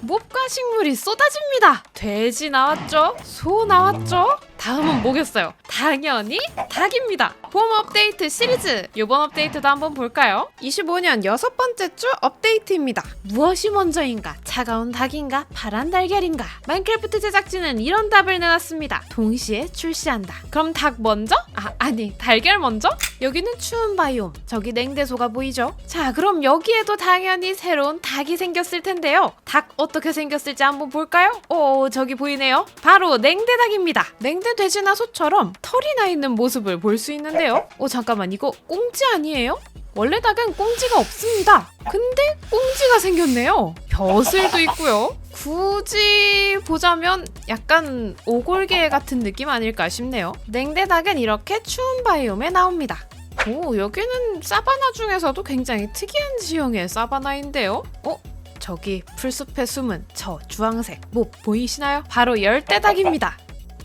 몹과 식물이 쏟아집니다. 돼지 나왔죠? 소 나왔죠? 다음은 뭐겠어요? 당연히 닭입니다. 봄 업데이트 시리즈. 이번 업데이트도 한번 볼까요? 25년 여섯 번째 주 업데이트입니다. 무엇이 먼저인가? 차가운 닭인가? 파란 달걀인가? 마인크래프트 제작진은 이런 답을 내놨습니다. 동시에 출시한다. 그럼 닭 먼저? 아, 아니, 달걀 먼저? 여기는 추운 바이옴, 저기 냉대소가 보이죠? 자, 그럼 여기에도 당연히 새로운 닭이 생겼을 텐데요. 닭 어떻게 생겼을지 한번 볼까요? 오, 저기 보이네요. 바로 냉대닭입니다. 냉대 돼지나 소처럼 털이 나 있는 모습을 볼 수 있는데요. 오, 잠깐만, 이거 꽁지 아니에요? 원래 닭은 꽁지가 없습니다. 근데 꽁지가 생겼네요. 벼슬도 있고요. 굳이 보자면 약간 오골개 같은 느낌 아닐까 싶네요. 냉대닭은 이렇게 추운 바이옴에 나옵니다. 오, 여기는 사바나 중에서도 굉장히 특이한 지형의 사바나인데요. 어? 저기 풀숲에 숨은 저 주황색 뭐 보이시나요? 바로 열대닭입니다.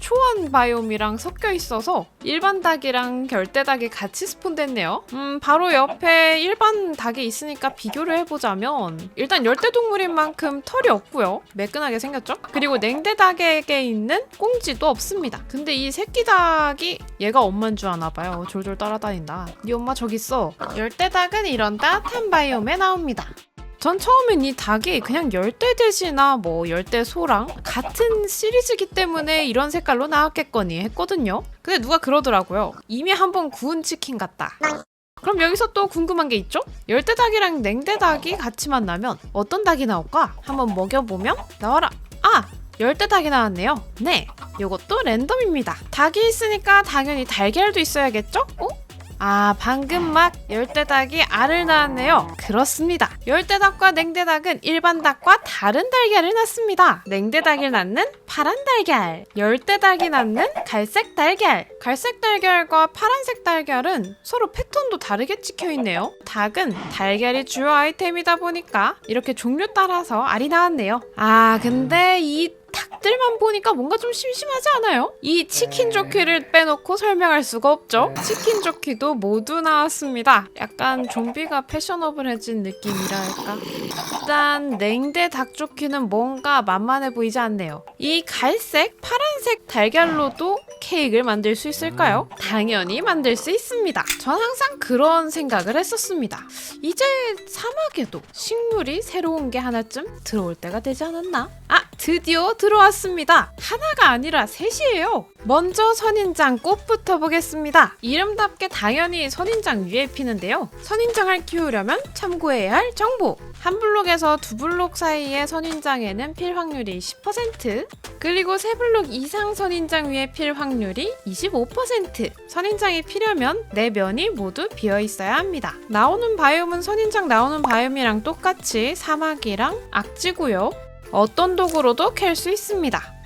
초원 바이옴이랑 섞여 있어서 일반 닭이랑 결대닭이 같이 스폰됐네요. 음, 바로 옆에 일반 닭이 있으니까 비교를 해보자면 일단 열대동물인 만큼 털이 없고요. 매끈하게 생겼죠? 그리고 냉대닭에게 있는 꽁지도 없습니다. 근데 이 새끼 닭이 얘가 엄마인 줄 아나 봐요. 졸졸 따라다닌다. 네 엄마 저기 있어. 열대닭은 이런 따뜻한 바이옴에 나옵니다. 전 처음엔 이 닭이 그냥 열대 돼지나 뭐 열대 소랑 같은 시리즈기 때문에 이런 색깔로 나왔겠거니 했거든요. 근데 누가 그러더라고요. 이미 한번 구운 치킨 같다. 그럼 여기서 또 궁금한 게 있죠? 열대 닭이랑 냉대 닭이 같이 만나면 어떤 닭이 나올까? 한번 먹여보면 나와라. 아! 열대 닭이 나왔네요. 네, 이것도 랜덤입니다. 닭이 있으니까 당연히 달걀도 있어야겠죠? 어? 아, 방금 막 열대닭이 알을 낳았네요. 그렇습니다. 열대닭과 냉대닭은 일반 닭과 다른 달걀을 낳습니다. 냉대닭이 낳는 파란 달걀, 열대닭이 낳는 갈색 달걀. 갈색 달걀과 파란색 달걀은 서로 패턴도 다르게 찍혀 있네요. 닭은 달걀이 주요 아이템이다 보니까 이렇게 종류 따라서 알이 나왔네요. 아, 근데 이 닭들만 보니까 뭔가 좀 심심하지 않아요? 이 치킨 조끼를 빼놓고 설명할 수가 없죠. 치킨 조끼도 모두 나왔습니다. 약간 좀비가 패셔너블해진 느낌이랄까. 일단 냉대 닭 조끼는 뭔가 만만해 보이지 않네요. 이 갈색, 파란색 달걀로도 케이크를 만들 수 있을까요? 당연히 만들 수 있습니다. 전 항상 그런 생각을 했었습니다. 이제 사막에도 식물이 새로운 게 하나쯤 들어올 때가 되지 않았나? 아, 드디어 들어왔습니다. 하나가 아니라 셋이에요. 먼저 선인장 꽃부터 보겠습니다. 이름답게 당연히 선인장 위에 피는데요. 선인장을 키우려면 참고해야 할 정보. 한 블록에서 두 블록 사이의 선인장에는 필 확률이 10%, 그리고 세 블록 이상 선인장 위에 필 확률이 25%. 선인장이 피려면 네 면이 모두 비어 있어야 합니다. 나오는 바이옴은 선인장 나오는 바이옴이랑 똑같이 사막이랑 악지고요. 어떤 도구로도 캘 수 있습니다.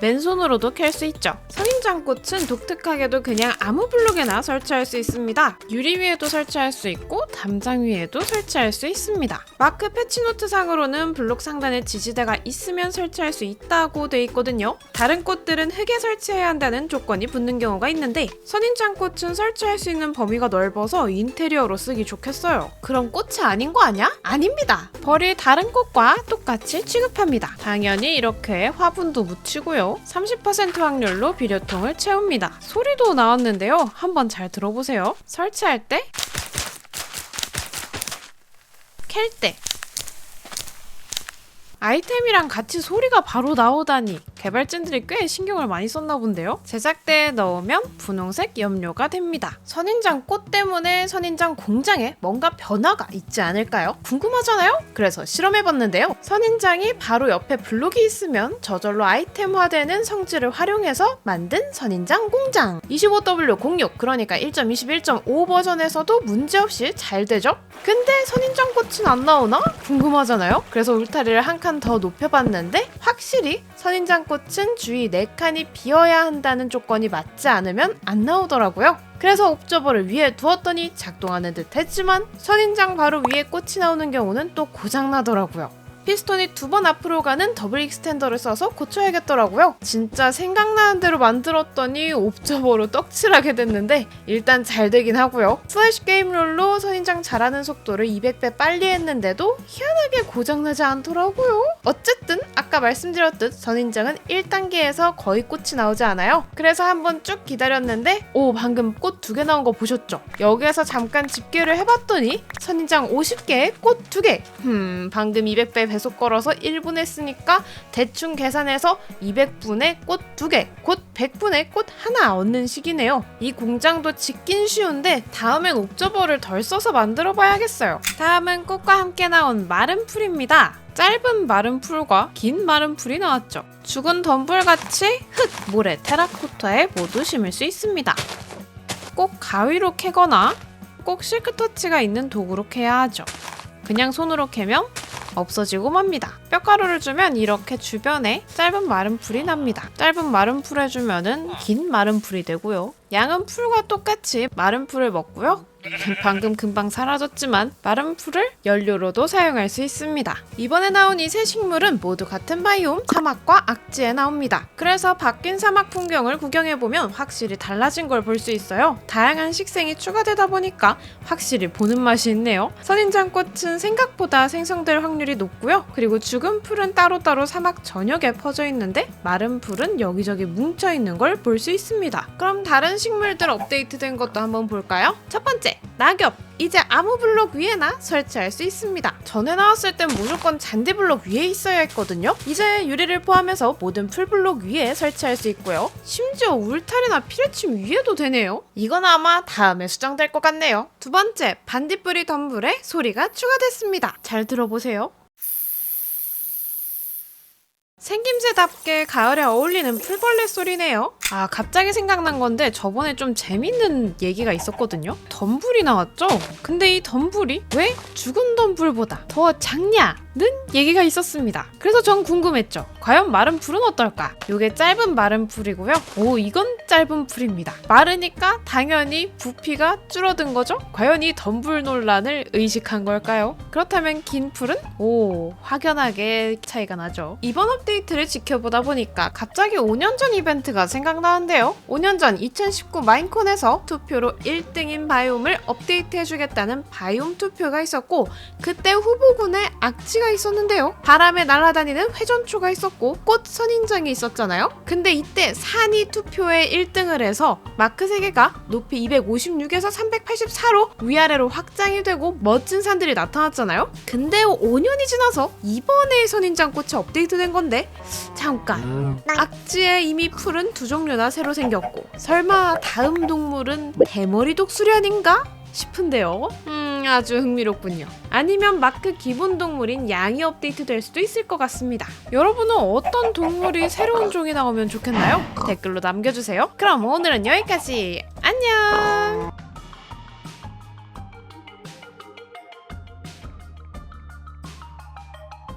맨손으로도 캘 수 있죠. 선인장꽃은 독특하게도 그냥 아무 블록에나 설치할 수 있습니다. 유리 위에도 설치할 수 있고 담장 위에도 설치할 수 있습니다. 마크 패치노트 상으로는 블록 상단에 지지대가 있으면 설치할 수 있다고 돼 있거든요. 다른 꽃들은 흙에 설치해야 한다는 조건이 붙는 경우가 있는데 선인장꽃은 설치할 수 있는 범위가 넓어서 인테리어로 쓰기 좋겠어요. 그럼 꽃이 아닌 거 아니야? 아닙니다. 벌이 다른 꽃과 똑같이 취급합니다. 당연히 이렇게 화분도 묻히고요. 30% 확률로 비료통을 채웁니다. 소리도 나왔는데요. 한번 잘 들어보세요. 설치할 때, 캘 때. 아이템이랑 같이 소리가 바로 나오다니 개발진들이 꽤 신경을 많이 썼나 본데요. 제작대에 넣으면 분홍색 염료가 됩니다. 선인장 꽃 때문에 선인장 공장에 뭔가 변화가 있지 않을까요? 궁금하잖아요? 그래서 실험해봤는데요. 선인장이 바로 옆에 블록이 있으면 저절로 아이템화되는 성질을 활용해서 만든 선인장 공장 25W06 그러니까 1.21.5 버전에서도 문제없이 잘 되죠? 근데 선인장 꽃은 안 나오나? 궁금하잖아요? 그래서 울타리를 한칸 더 높여봤는데 확실히 선인장 꽃은 주위 4칸이 비어야 한다는 조건이 맞지 않으면 안 나오더라고요. 그래서 옵저버를 위에 두었더니 작동하는 듯 했지만 선인장 바로 위에 꽃이 나오는 경우는 또 고장나더라고요. 피스톤이 두 번 앞으로 가는 더블 익스텐더를 써서 고쳐야겠더라고요. 진짜 생각나는 대로 만들었더니 옵저버로 떡칠하게 됐는데 일단 잘 되긴 하고요. 플래시 게임 롤로 선인장 잘하는 속도를 200배 빨리 했는데도 희한하게 고장나지 않더라고요. 어쨌든 아까 말씀드렸듯 선인장은 1단계에서 거의 꽃이 나오지 않아요. 그래서 한번 쭉 기다렸는데 오 방금 꽃 두 개 나온 거 보셨죠? 여기에서 잠깐 집계를 해봤더니 선인장 50개에 꽃 2개 음 방금 200배 배속 걸어서 1분 했으니까 대충 계산해서 200분에 꽃 2개 곧 100분에 꽃 하나 얻는 식이네요. 이 공장도 짓긴 쉬운데 다음엔 옵저버를 덜 써서 만들어 봐야겠어요. 다음은 꽃과 함께 나온 마른 풀입니다. 짧은 마른 풀과 긴 마른 풀이 나왔죠. 죽은 덤불같이 흙, 모래, 테라코타에 모두 심을 수 있습니다. 꼭 가위로 캐거나 꼭 실크터치가 있는 도구로 캐야 하죠. 그냥 손으로 캐면 없어지고 맙니다. 뼈가루를 주면 이렇게 주변에 짧은 마른 풀이 납니다. 짧은 마른 풀 해주면은 긴 마른 풀이 되고요. 양은 풀과 똑같이 마른 풀을 먹고요. 방금 금방 사라졌지만 마른 풀을 연료로도 사용할 수 있습니다. 이번에 나온 이 세 식물은 모두 같은 바이옴 사막과 악지에 나옵니다. 그래서 바뀐 사막 풍경을 구경해 보면 확실히 달라진 걸 볼 수 있어요. 다양한 식생이 추가되다 보니까 확실히 보는 맛이 있네요. 선인장꽃은 생각보다 생성될 확률이 높고요. 그리고 죽은 풀은 따로따로 사막 전역에 퍼져 있는데 마른 풀은 여기저기 뭉쳐 있는 걸 볼 수 있습니다. 그럼 다른 식물들 업데이트된 것도 한번 볼까요? 첫 번째, 낙엽. 이제 아무 블록 위에나 설치할 수 있습니다. 전에 나왔을 땐 무조건 잔디 블록 위에 있어야 했거든요. 이제 유리를 포함해서 모든 풀 블록 위에 설치할 수 있고요. 심지어 울타리나 피레침 위에도 되네요. 이건 아마 다음에 수정될 것 같네요. 두 번째, 반딧불이 덤불에 소리가 추가됐습니다. 잘 들어보세요. 생김새답게 가을에 어울리는 풀벌레 소리네요. 아, 갑자기 생각난 건데 저번에 좀 재밌는 얘기가 있었거든요. 덤불이 나왔죠? 근데 이 덤불이 왜 죽은 덤불보다 더 작냐? 는 얘기가 있었습니다. 그래서 전 궁금했죠. 과연 마른 풀은 어떨까? 요게 짧은 마른 풀이고요. 오, 이건 짧은 풀입니다. 마르니까 당연히 부피가 줄어든 거죠? 과연 이 덤불 논란을 의식한 걸까요? 그렇다면 긴 풀은? 오, 확연하게 차이가 나죠. 이번 업데 이트를 지켜보다 보니까 갑자기 5년 전 이벤트가 생각나는데요. 5년 전 2019 마인콘에서 투표로 1등인 바이옴을 업데이트해주겠다는 바이옴 투표가 있었고 그때 후보군에 악취가 있었는데요. 바람에 날아다니는 회전초가 있었고 꽃 선인장이 있었잖아요. 근데 이때 산이 투표에 1등을 해서 마크 3개가 높이 256에서 384로 위아래로 확장이 되고 멋진 산들이 나타났잖아요. 근데 5년이 지나서 이번에 선인장 꽃이 업데이트된 건데 잠깐 악지에 이미 풀은 두 종류나 새로 생겼고 설마 다음 동물은 대머리 독수리 아닌가? 싶은데요. 음, 아주 흥미롭군요. 아니면 마크 기본 동물인 양이 업데이트 될 수도 있을 것 같습니다. 여러분은 어떤 동물이 새로운 종이 나오면 좋겠나요? 댓글로 남겨주세요. 그럼 오늘은 여기까지. 안녕!